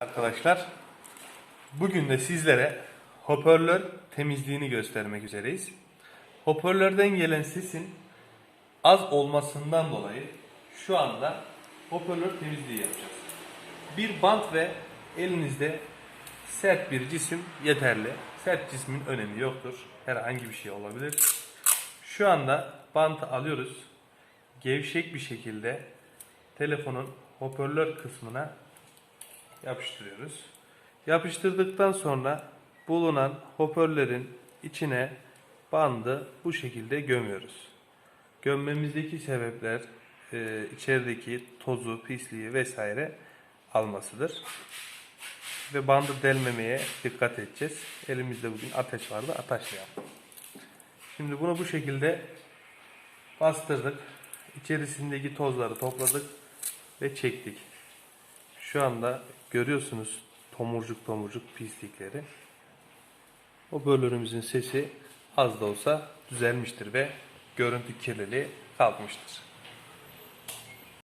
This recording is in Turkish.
Arkadaşlar bugün de sizlere hoparlör temizliğini göstermek üzereyiz. Hoparlörden gelen sesin az olmasından dolayı şu anda hoparlör temizliği yapacağız. Bir bant ve elinizde sert bir cisim yeterli. Sert cismin önemi yoktur. Herhangi bir şey olabilir. Şu anda bantı alıyoruz. Gevşek bir şekilde telefonun hoparlör kısmına yapıştırıyoruz. Yapıştırdıktan sonra bulunan hoparlörün içine bandı bu şekilde gömüyoruz. Gömmemizdeki sebepler e, içerideki tozu, pisliği vesaire almasıdır. Ve bandı delmemeye dikkat edeceğiz. Elimizde bugün ateş vardı, ateşlayalım. Şimdi bunu bu şekilde bastırdık. İçerisindeki tozları topladık ve çektik. Şu anda görüyorsunuz tomurcuk tomurcuk pislikleri. O bölümümüzün sesi az da olsa düzelmiştir ve görüntü kirliliği kalkmıştır.